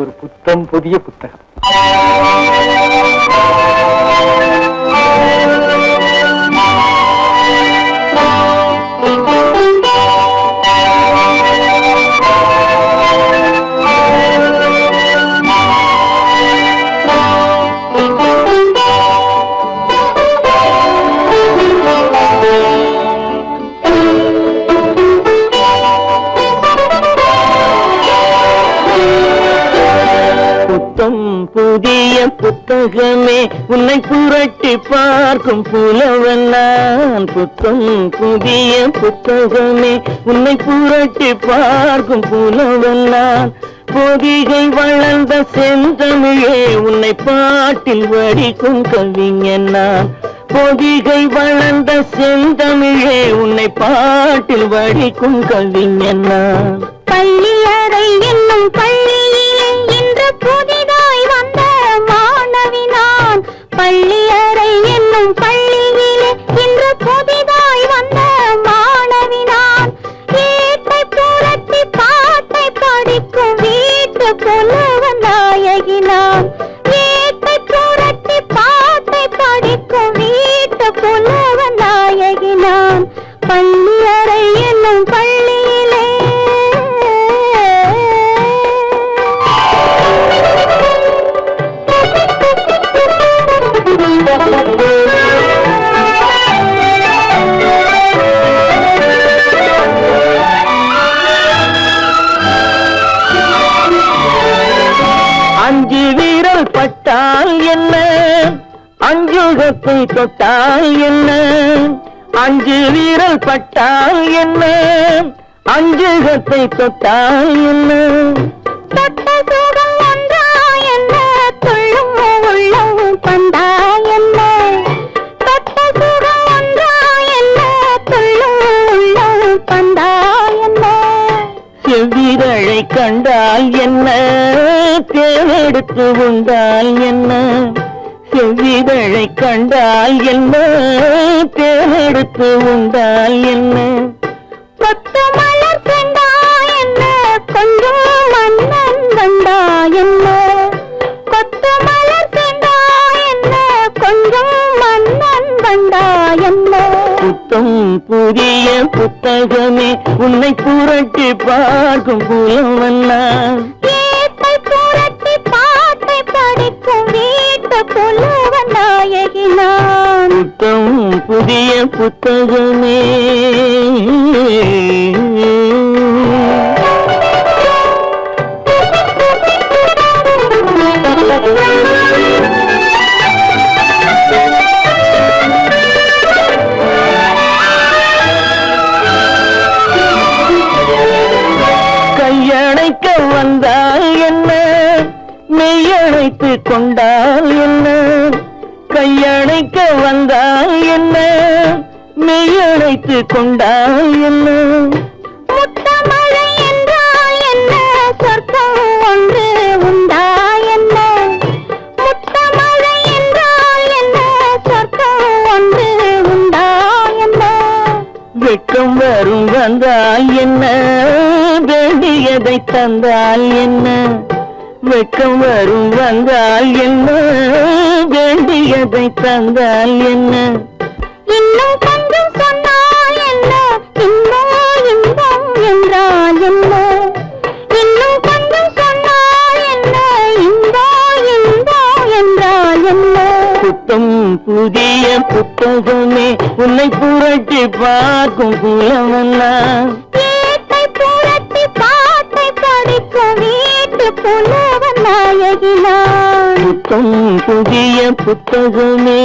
ஒரு புத்தம் புதிய புத்தகம். புதிய புத்தகமே உன்னை புரட்டி பார்க்கும் புலவன் நான். புத்தம் புதிய புத்தகமே உன்னை புரட்டி பார்க்கும் புலவன் நான். பொதிகை வளர்ந்த செந்தமிழே உன்னை பாட்டில் வடிக்கும் கவிஞன் நான். பொதிகை வளர்ந்த செந்தமிழே உன்னை பாட்டில் வடிக்கும் கவிஞன் நான். பள்ளியறை வீட்டு தொட்டால் என்ன? அஞ்சுகத்தை தொட்டால் என்ன? அஞ்சு வீரல் பட்டால் என்ன? அஞ்சுகத்தை தொட்டால் என்ன? தொட்ட சுகம் என்ன? துள்ளும் உள்ளம் பந்தா உன்னை கண்டால் என்ன? தேவெடுத்து உண்டால் என்ன? செவ்விதழை கண்டால் என்ன? தேவெடுத்து உண்டால் என்ன? பத்தமா புதிய புத்தகமே உன்னை புரட்டி பார்க்கும் புலவன் நான் ஏட்டை புரட்டி பாட்டை படிக்கும் வீட்டு புலவன் நாயகி நான். புத்தம் புதிய புத்தகமே கையணைக்க வந்தால் என்ன? மெய்யணைத்து கொண்டால் என்ன? கையணைக்க வந்தால் என்ன? மெய்யணைத்து கொண்டால் என்ன? முத்தமழை என்றால் என்ன? சொர்க்கம் ஒன்று உண்டா என்ன? முத்தமழை என்றால் என்ன? சொர்க்கம் ஒன்று உண்டா என்ன? வெட்கம் வரும் வந்தால் என்ன? வேண்டியதை தந்தால் என்ன? வெட்கம் வரும் வந்தால் என்ன? வேண்டியதை தந்தால் என்ன? இன்னும் கொஞ்சம் சொன்னால் என்ன? இன்பம் இன்பம் என்றால் என்ன? இன்னும் கொஞ்சம் சொன்னால் என்ன? இன்பம் இன்பம் என்றால் என்ன? புத்தம் புதிய புத்தகமே உன்னை புரட்டி பார்க்கும் புலவன் புலவன் நாயகி புத்தம் புதிய புத்தகமே.